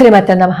శ్రీమతి నమ.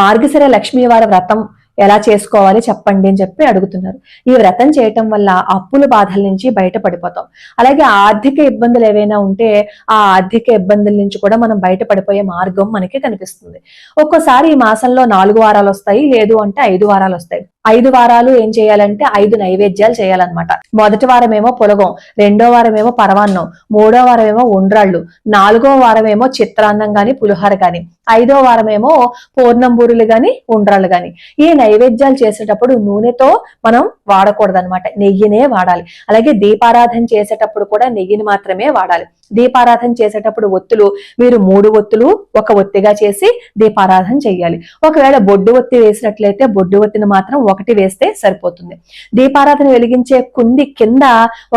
మార్గశిర లక్ష్మీవార వ్రతం ఎలా చేసుకోవాలి చెప్పండి అని చెప్పి అడుగుతున్నారు. ఈ వ్రతం చేయటం వల్ల అప్పుల బాధల నుంచి బయటపడిపోతాం. అలాగే ఆర్థిక ఇబ్బందులు ఏవైనా ఉంటే ఆ ఆర్థిక ఇబ్బందుల నుంచి కూడా మనం బయటపడిపోయే మార్గం మనకి కనిపిస్తుంది. ఒక్కోసారి ఈ మాసంలో నాలుగు వారాలు వస్తాయి లేదు అంటే ఐదు వారాలు వస్తాయి. ఐదు వారాలు ఏం చేయాలంటే ఐదు నైవేద్యాలు చేయాలన్నమాట. మొదటి వారం ఏమో పొలగం రెండో వారం ఏమో పరమాన్నం మూడో వారం ఏమో ఉండ్రాళ్ళు నాలుగో వారం ఏమో చిత్రాన్నం గాని పులిహోర గాని ఐదో వారం ఏమో పూర్ణంబూరులు గాని ఉండ్రాళ్ళు గాని. ఈ నైవేద్యాలు చేసేటప్పుడు నూనెతో మనం వాడకూడదు అనమాట నెయ్యినే వాడాలి. అలాగే దీపారాధన చేసేటప్పుడు కూడా నెయ్యిని మాత్రమే వాడాలి. దీపారాధన చేసేటప్పుడు ఒత్తులు మీరు మూడు ఒత్తులు ఒక ఒత్తిగా చేసి దీపారాధన చేయాలి. ఒకవేళ బొడ్డు ఒత్తి వేసినట్లయితే బొడ్డు ఒత్తిని మాత్రం ఒకటి వేస్తే సరిపోతుంది. దీపారాధన వెలిగించే కుంది కింద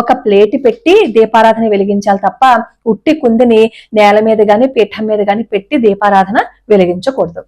ఒక ప్లేట్ పెట్టి దీపారాధన వెలిగించాలి తప్ప ఉట్టి కుందిని నేల మీద గాని పీఠం మీద గాని పెట్టి దీపారాధన వెలిగించకూడదు.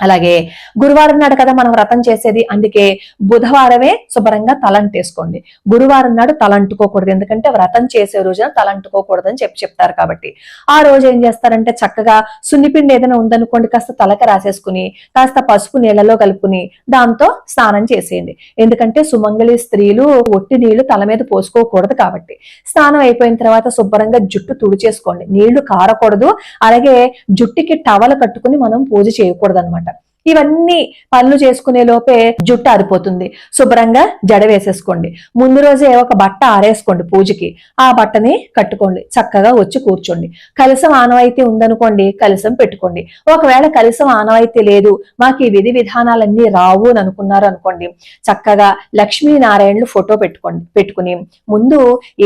అలాగే గురువారం నాడు కదా మనం వ్రతం చేసేది అందుకే బుధవారమే శుభ్రంగా తలంటేసుకోండి గురువారం నాడు తలంటుకోకూడదు ఎందుకంటే వ్రతం చేసే రోజున తలంటుకోకూడదు అని చెప్పి చెప్తారు కాబట్టి. ఆ రోజు ఏం చేస్తారంటే చక్కగా సున్నిపిండి ఏదైనా ఉందనుకోండి కాస్త తలక రాసేసుకుని కాస్త పసుపు నీళ్ళలో కలుపుకుని దాంతో స్నానం చేసేయండి. ఎందుకంటే సుమంగళి స్త్రీలు ఒట్టి నీళ్ళు తల మీద పోసుకోకూడదు కాబట్టి. స్నానం అయిపోయిన తర్వాత శుభ్రంగా జుట్టు తుడిచేసుకోండి. నీళ్ళు కారకూడదు అలాగే జుట్టుకి టవల్ కట్టుకుని మనం పూజ చేయకూడదు అనమాట ఇవన్నీ పనులు చేసుకునే లోపే జుట్టు ఆరిపోతుంది. శుభ్రంగా జడ వేసేసుకోండి. ముందు రోజే ఒక బట్ట ఆరేసుకోండి పూజకి. ఆ బట్టని కట్టుకోండి. చక్కగా వచ్చి కూర్చోండి. కలసం ఆనవాయితీ ఉందనుకోండి కలసం పెట్టుకోండి. ఒకవేళ కలసం ఆనవాయితీ లేదు మాకు ఈ విధి విధానాలన్నీ రావు అని అనుకున్నారు అనుకోండి చక్కగా లక్ష్మీనారాయణులు ఫోటో పెట్టుకోండి పెట్టుకుని ముందు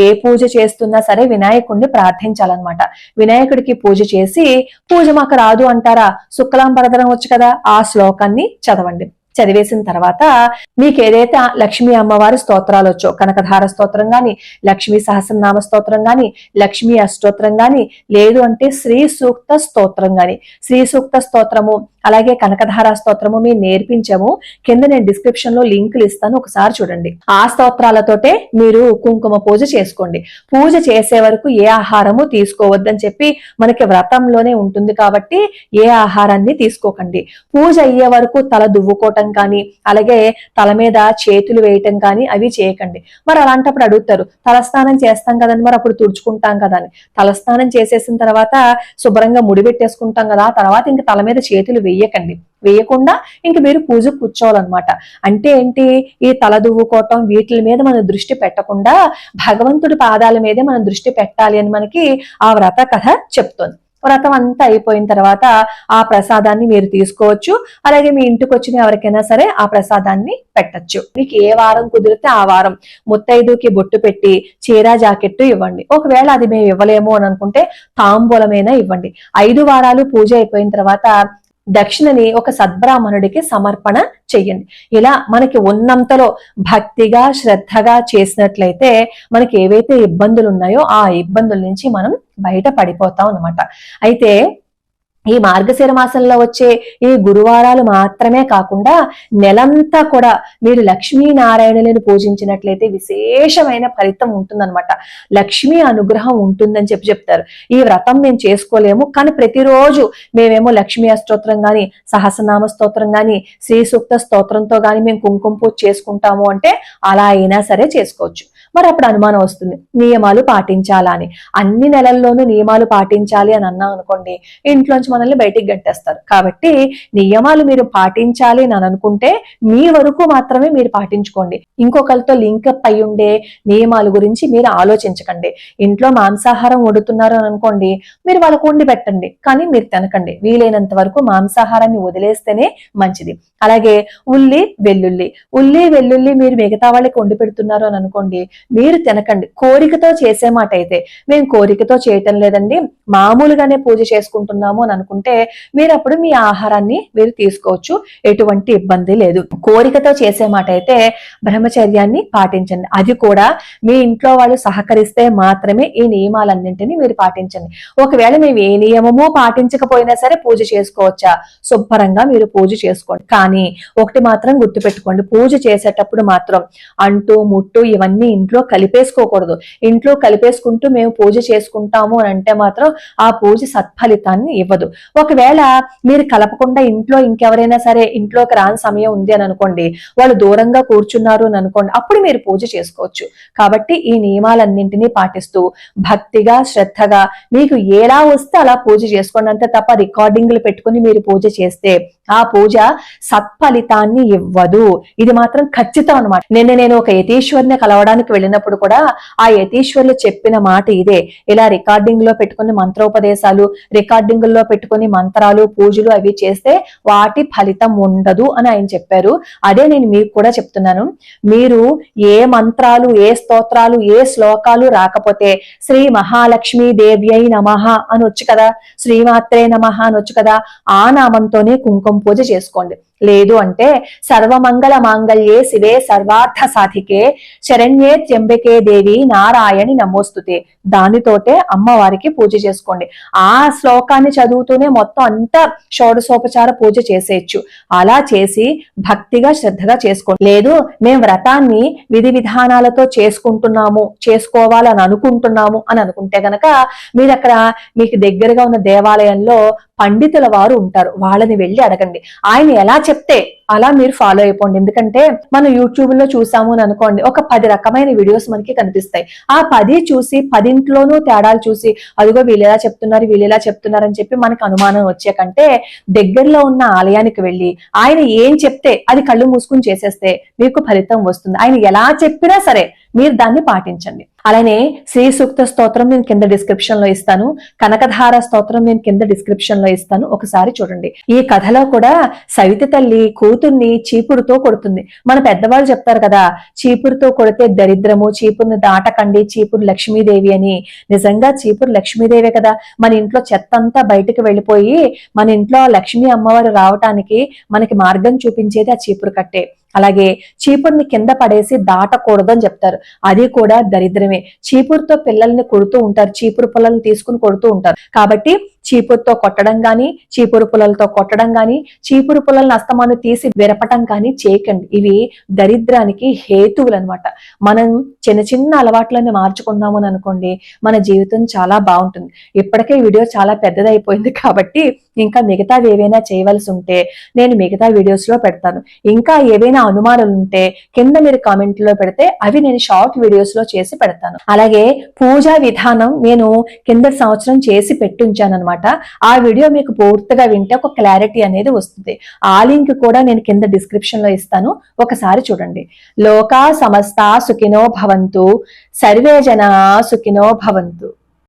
ఏ పూజ చేస్తున్నా సరే వినాయకుడిని ప్రార్థించాలన్నమాట. వినాయకుడికి పూజ చేసి పూజ మాకు రాదు అంటారా? శుక్లాంబరధరం వచ్చు కదా ఆ శ్లోకాన్ని చదవండి. చదివేసిన తర్వాత మీకు ఏదైతే లక్ష్మీ అమ్మవారి స్తోత్రాలు వచ్చో కనకధార స్తోత్రం గాని లక్ష్మీ సహస్రనామ స్తోత్రం గాని లక్ష్మీ అష్టోత్రం గాని లేదు అంటే శ్రీ సూక్త స్తోత్రం గాని శ్రీ సూక్త స్తోత్రము అలాగే కనకధార స్తోత్రము మేము నేర్పించాము. కింద నేను డిస్క్రిప్షన్లో లింకులు ఇస్తాను. ఒకసారి చూడండి. ఆ స్తోత్రాలతోటే మీరు కుంకుమ పూజ చేసుకోండి. పూజ చేసే వరకు ఏ ఆహారము తీసుకోవద్దని చెప్పి మనకి వ్రతంలోనే ఉంటుంది కాబట్టి ఏ ఆహారాన్ని తీసుకోకండి. పూజ అయ్యే వరకు తల దువ్వుకోవటం కానీ అలాగే తల మీద చేతులు వేయటం కానీ అవి చేయకండి. మరి అలాంటప్పుడు అడుగుతారు తలస్నానం చేస్తాం కదండి మరి అప్పుడు తుడుచుకుంటాం కదా అని. తలస్నానం చేసేసిన తర్వాత శుభ్రంగా ముడి పెట్టేసుకుంటాం కదా తర్వాత ఇంకా తల మీద చేతులు వేయకండి. వేయకుండా ఇంక మీరు పూజ కూర్చోవాలన్నమాట. అంటే ఏంటి? ఈ తల దువ్వుకోవటం వీటి మీద మనం దృష్టి పెట్టకుండా భగవంతుడి పాదాల మీదే మనం దృష్టి పెట్టాలి అని మనకి ఆ వ్రత కథ చెప్తుంది. వ్రతం అంతా అయిపోయిన తర్వాత ఆ ప్రసాదాన్ని మీరు తీసుకోవచ్చు. అలాగే మీ ఇంటికి వచ్చిన ఎవరికైనా సరే ఆ ప్రసాదాన్ని పెట్టచ్చు. మీకు ఏ వారం కుదిరితే ఆ వారం ముత్తైదుకి బొట్టు పెట్టి చీర జాకెట్టు ఇవ్వండి. ఒకవేళ అది మేము ఇవ్వలేము అని అనుకుంటే తాంబూలమైనా ఇవ్వండి. ఐదు వారాలు పూజ అయిపోయిన తర్వాత దక్షిణని ఒక సద్బ్రాహ్మణుడికి సమర్పణ చెయ్యండి ఇలా మనకి ఉన్నంతలో భక్తిగా శ్రద్ధగా చేసినట్లయితే మనకి ఏవైతే ఇబ్బందులు ఉన్నాయో ఆ ఇబ్బందుల నుంచి మనం బయట పడిపోతాం అనమాట అయితే ఈ మార్గశిర మాసంలో వచ్చే ఈ గురువారాలు మాత్రమే కాకుండా నెలంతా కూడా మీరు లక్ష్మీనారాయణులను పూజించినట్లయితే విశేషమైన ఫలితం ఉంటుందన్నమాట. లక్ష్మీ అనుగ్రహం ఉంటుందని చెప్పి చెప్తారు. ఈ వ్రతం మేము చేసుకోలేము కానీ ప్రతిరోజు మేమేమో లక్ష్మీ అష్టోత్రం గాని సహస్రనామ స్తోత్రం గాని శ్రీ సూక్త స్తోత్రంతో గాని మేము కుంకుమ పూజ చేసుకుంటాము అంటే అలా అయినా సరే చేసుకోవచ్చు. మరి అప్పుడు అనుమానం వస్తుంది. నియమాలు పాటించాలా అని. అన్ని నెలల్లోనూ నియమాలు పాటించాలి అని అన్నాం అనుకోండి ఇంట్లోంచి మనల్ని బయటికి గట్టేస్తారు. కాబట్టి నియమాలు మీరు పాటించాలి అని అనుకుంటే మీ వరకు మాత్రమే మీరు పాటించుకోండి. ఇంకొకరితో లింకప్ అయి ఉండే నియమాల గురించి మీరు ఆలోచించకండి. ఇంట్లో మాంసాహారం వండుతున్నారు అని అనుకోండి మీరు వాళ్ళకు వండి పెట్టండి. కానీ మీరు తినకండి. వీలైనంత వరకు మాంసాహారాన్ని వదిలేస్తేనే మంచిది. అలాగే ఉల్లి వెల్లుల్లి. ఉల్లి వెల్లుల్లి మీరు మిగతా వాళ్ళకి వండి పెడుతున్నారు అని అనుకోండి మీరు తినకండి. కోరికతో చేసే మాట అయితే మేము కోరికతో చేయటం లేదండి. మామూలుగానే పూజ చేసుకుంటున్నాము అని అనుకుంటే మీరు అప్పుడు మీ ఆహారాన్ని మీరు తీసుకోవచ్చు. ఎటువంటి ఇబ్బంది లేదు. కోరికతో చేసే మాట అయితే బ్రహ్మచర్యాన్ని పాటించండి. అది కూడా మీ ఇంట్లో వాళ్ళు సహకరిస్తే మాత్రమే ఈ నియమాలన్నింటినీ మీరు పాటించండి. ఒకవేళ మేము ఏ నియమము పాటించకపోయినా సరే పూజ చేసుకోవచ్చా? శుభ్రంగా మీరు పూజ చేసుకోండి. కానీ ఒకటి మాత్రం గుర్తుపెట్టుకోండి. పూజ చేసేటప్పుడు మాత్రం అంటూ ముట్టు ఇవన్నీ ఇంట్లో కలిపేసుకోకూడదు. ఇంట్లో కలిపేసుకుంటూ మేము పూజ చేసుకుంటాము అని అంటే మాత్రం ఆ పూజ సత్ఫలితాన్ని ఇవ్వదు. ఒకవేళ మీరు కలపకుండా ఇంట్లో ఇంకెవరైనా సరే ఇంట్లోకి రాని సమయం ఉంది అని అనుకోండి వాళ్ళు దూరంగా కూర్చున్నారు అని అనుకోండి అప్పుడు మీరు పూజ చేసుకోవచ్చు. కాబట్టి ఈ నియమాలన్నింటినీ పాటిస్తూ భక్తిగా శ్రద్ధగా మీకు ఎలా వస్తే అలా పూజ చేసుకోండి. అంతే తప్ప రికార్డింగ్లు పెట్టుకుని మీరు పూజ చేస్తే ఆ పూజ సత్ఫలితాన్ని ఇవ్వదు. ఇది మాత్రం ఖచ్చితం అనమాట నిన్న నేను ఒక యతీశ్వరిని కలవడానికి వెళ్ళినప్పుడు కూడా ఆ యతీశ్వర్లు చెప్పిన మాట ఇదే. ఇలా రికార్డింగ్లో పెట్టుకుని మంత్రోపదేశాలు రికార్డింగ్లో పెట్టుకుని మంత్రాలు పూజలు అవి చేస్తే వాటి ఫలితం ఉండదు అని ఆయన చెప్పారు. అదే నేను మీకు కూడా చెప్తున్నాను. మీరు ఏ మంత్రాలు ఏ స్తోత్రాలు ఏ శ్లోకాలు రాకపోతే శ్రీ మహాలక్ష్మీ అయి నమ అని వచ్చు కదా. శ్రీమాత్రే నమ అని వచ్చు కదా. ఆ నామంతోనే కుంకుమ పూజ చేసుకోండి. లేదు అంటే సర్వమంగళ మాంగళ్యే శివే సర్వార్థ సాధికే శరణ్యే త్ర్యంబకే దేవి నారాయణి నమోస్తుతే. దానితోటే అమ్మవారికి పూజ చేసుకోండి. ఆ శ్లోకాన్ని చదువుతూనే మొత్తం అంతా షోడశోపచార పూజ చేసేయచ్చు. అలా చేసి భక్తిగా శ్రద్ధగా చేసుకోండి. లేదు మేము వ్రతాన్ని విధి విధానాలతో చేసుకుంటున్నాము చేసుకోవాలని అనుకుంటున్నాము అని అనుకుంటే గనక మీరు అక్కడ మీకు దగ్గరగా ఉన్న దేవాలయంలో పండితుల వారు ఉంటారు. వాళ్ళని వెళ్ళి అడగండి. ఆయన ఎలా చెప్తే అలా మీరు ఫాలో అయిపోండి. ఎందుకంటే మనం యూట్యూబ్లో చూసాము అని అనుకోండి ఒక పది రకమైన వీడియోస్ మనకి కనిపిస్తాయి. ఆ పది చూసి పదింట్లోనూ తేడాలు చూసి అదిగో వీళ్ళు ఎలా చెప్తున్నారు వీళ్ళు ఎలా చెప్తున్నారు అని చెప్పి మనకు అనుమానం వచ్చే కంటే దగ్గరలో ఉన్న ఆలయానికి వెళ్ళి ఆయన ఏం చెప్తే అది కళ్ళు మూసుకుని చేసేస్తే మీకు ఫలితం వస్తుంది. ఆయన ఎలా చెప్పినా సరే మీరు దాన్ని పాటించండి. అలానే శ్రీ సూక్త స్తోత్రం నేను కింద డిస్క్రిప్షన్లో ఇస్తాను. కనకధార స్తోత్రం నేను కింద డిస్క్రిప్షన్లో ఇస్తాను. ఒకసారి చూడండి. ఈ కథలో కూడా సవితి తల్లి కూతుర్ని చీపురుతో కొడుతుంది. మన పెద్దవాళ్ళు చెప్తారు కదా చీపురుతో కొడితే దరిద్రము చీపురుని దాటకండి చీపురు లక్ష్మీదేవి అని. నిజంగా చీపురు లక్ష్మీదేవే కదా. మన ఇంట్లో చెత్త అంతా బయటకు వెళ్ళిపోయి మన ఇంట్లో లక్ష్మీ అమ్మవారు రావటానికి మనకి మార్గం చూపించేది ఆ చీపురు కట్టే. అలాగే చీపుర్ని కింద పడేసి దాటకూడదు అని చెప్తారు. అది కూడా దరిద్రమే. చీపురుతో పిల్లల్ని కొడుతూ ఉంటారు. చీపురు పుల్లల్ని తీసుకుని కొడుతూ ఉంటారు. కాబట్టి చీపురుతో కొట్టడం గాని చీపురు పుల్లలతో కొట్టడం గాని చీపురు పుల్లలను అస్తమాను తీసి విరపటం కానీ చేయకండి. ఇవి దరిద్రానికి హేతువులు అనమాట మనం చిన్న చిన్న అలవాట్లను మార్చుకున్నాము అని అనుకోండి మన జీవితం చాలా బాగుంటుంది. ఇప్పటికే వీడియో చాలా పెద్దదైపోయింది కాబట్టి ఇంకా మిగతావి ఏవైనా చేయవలసి ఉంటే నేను మిగతా వీడియోస్లో పెడతాను. ఇంకా ఏవైనా అనుమానాలు ఉంటే కింద మీరు కామెంట్లో పెడితే అవి నేను షార్ట్ వీడియోస్లో చేసి పెడతాను. అలాగే పూజా విధానం నేను కింద సంవత్సరం చేసి పెట్టించాను అనమాట ఆ వీడియో మీకు పూర్తిగా వింటే ఒక క్లారిటీ అనేది వస్తుంది. ఆ లింక్ కూడా నేను కింద డిస్క్రిప్షన్లో ఇస్తాను. ఒకసారి చూడండి. లోకా సమస్త సుఖినో భవంతు సర్వే జనా సుఖినో భవంతు.